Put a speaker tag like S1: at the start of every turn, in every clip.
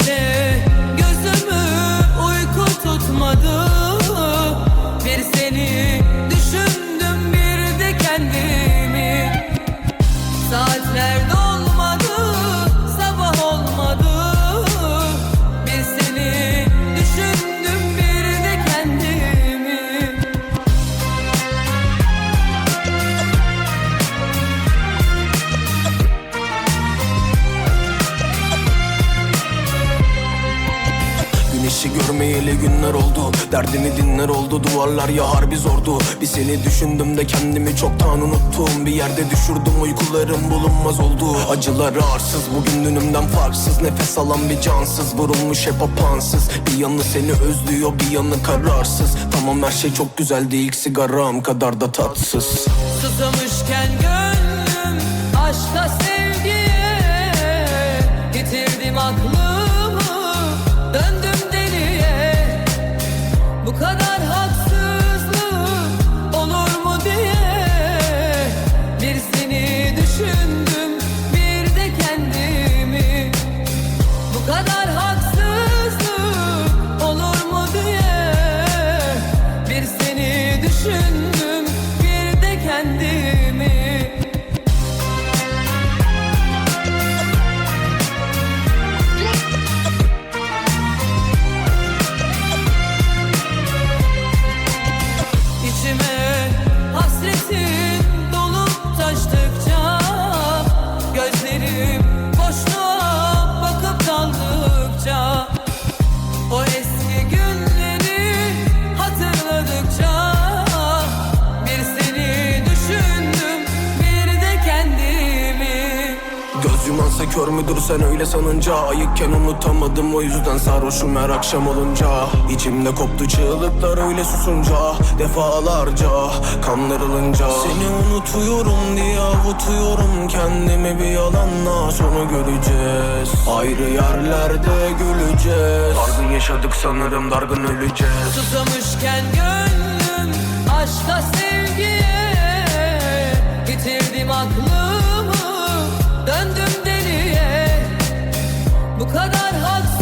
S1: Yeah. Görmeyeli günler oldu. Derdimi dinler oldu duvarlar ya harbi zordu. Bir seni düşündüm de kendimi çoktan unuttum. Bir yerde düşürdüm uykularım bulunmaz oldu. Acılar arsız bugün dünümden farksız. Nefes alan bir cansız vurulmuş hep apansız Bir yanı seni özlüyor bir yanı kararsız. Tamam her şey çok güzeldi ilk sigaram kadar da tatsız.
S2: Susamışken gönlüm aşka sevgiye Yitirdim aklımı Kadar haksızlık
S1: kör müdür sen öyle sanınca? Ayıkken unutamadım o yüzden sarhoşum her akşam olunca. İçimde koptu çığlıklar öyle susunca Defalarca kanlarılınca Seni unutuyorum diye avutuyorum Kendimi bir yalanla sonu göreceğiz. Ayrı yerlerde güleceğiz. Dargın yaşadık sanırım dargın öleceğiz.
S2: Susamışken gönlüm aşka sevgiye Yitirdim aklımı döndüm deliye Bu kadar haksızlık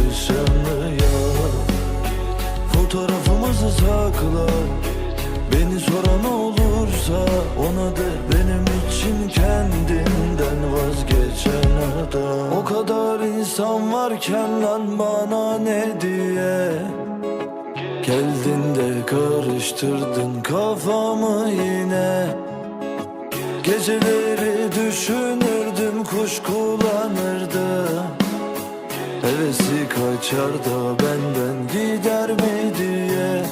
S3: yakışanı yap Fotoğrafımızı sakla. Beni soran olursa ona de benim için kendinden vazgeçen adam. O kadar insan varken lan bana ne diye? Geldin de karıştırdın kafamı yine. Geceleri düşünürdüm kuş Hevesi kaçar da benden gider mi diye.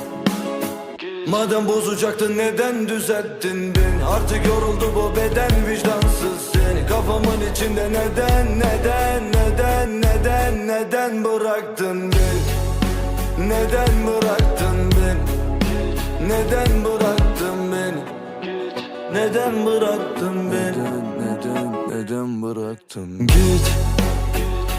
S3: Madem bozacaktın neden düzelttin beni? Artık yoruldu bu beden vicdansız seni. Kafamın içinde neden neden neden neden neden bıraktın beni? Neden bıraktın beni? Neden bıraktın beni? Neden bıraktın beni? Neden neden bıraktın? Git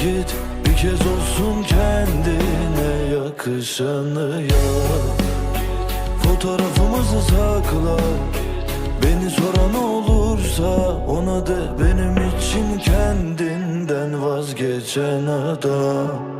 S3: Git bir kez olsun kendine yakışanı yap. Fotoğrafımızı sakla Beni soran olursa ona de benim için kendinden vazgeçen adam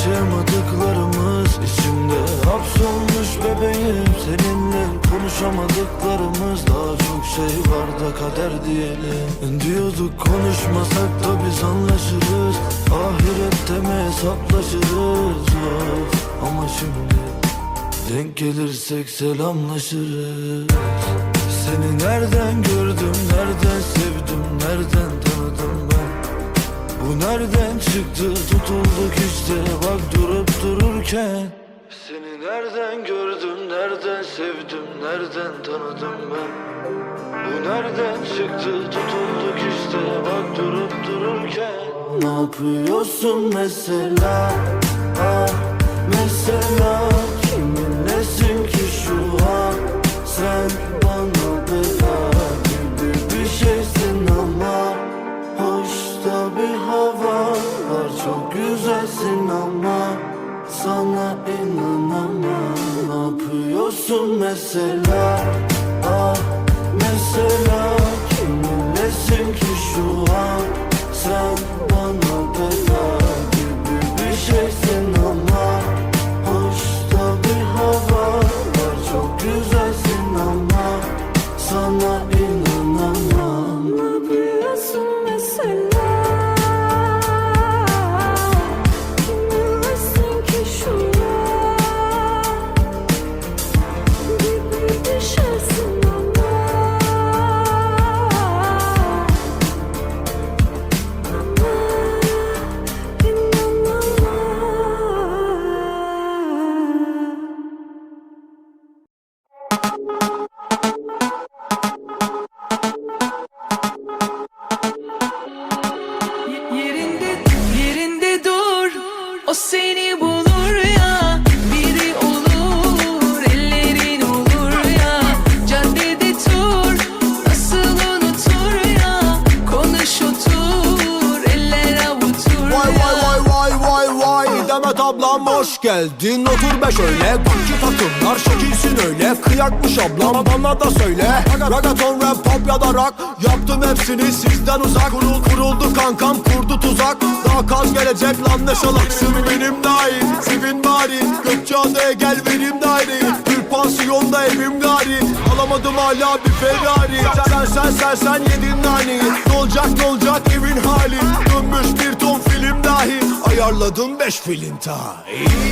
S3: Yaşayamadıklarımız içimde. Hapsolmuş bebeğim Seninle konuşamadıklarımız. Daha çok şey var da kader diyelim. Diyorduk konuşmasak da biz anlaşırız. Ahirette mi hesaplaşırız? Of. Ama şimdi denk gelirsek selamlaşırız. Seni nereden nereden çıktı? Tutulduk işte. Bak durup dururken. Seni nereden gördüm? Nereden sevdim? Nereden tanıdım ben? Bu nereden çıktı? Tutulduk işte. Bak durup dururken. Ne yapıyorsun mesela? Ah mesela yapıyorsun mesela Ah mesela. Kiminlesin ki şu an Sen
S4: Thank you. Geldin Otur be şöyle. Gucci takımlar şekilsin öyle. Kıyakmış ablam bana da söyle. Ragaton rap pop ya da rock. Yaptım hepsini sizden uzak. Kurul, Kuruldu kankam kurdu tuzak. Daha kaz gelecek lan ne salaksın? Benim dahil Sevin bari. Gökçeada'ya gel benim daireyi Bir pansiyonda evim gari. Alamadım hala bir Ferrari. Sen sen sen sen yedin naneyi Ne olacak ne olacak evin hali? Dönmüş bir ton dahi Ayarladım beş filinta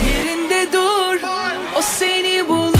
S2: Yerinde dur O seni bulur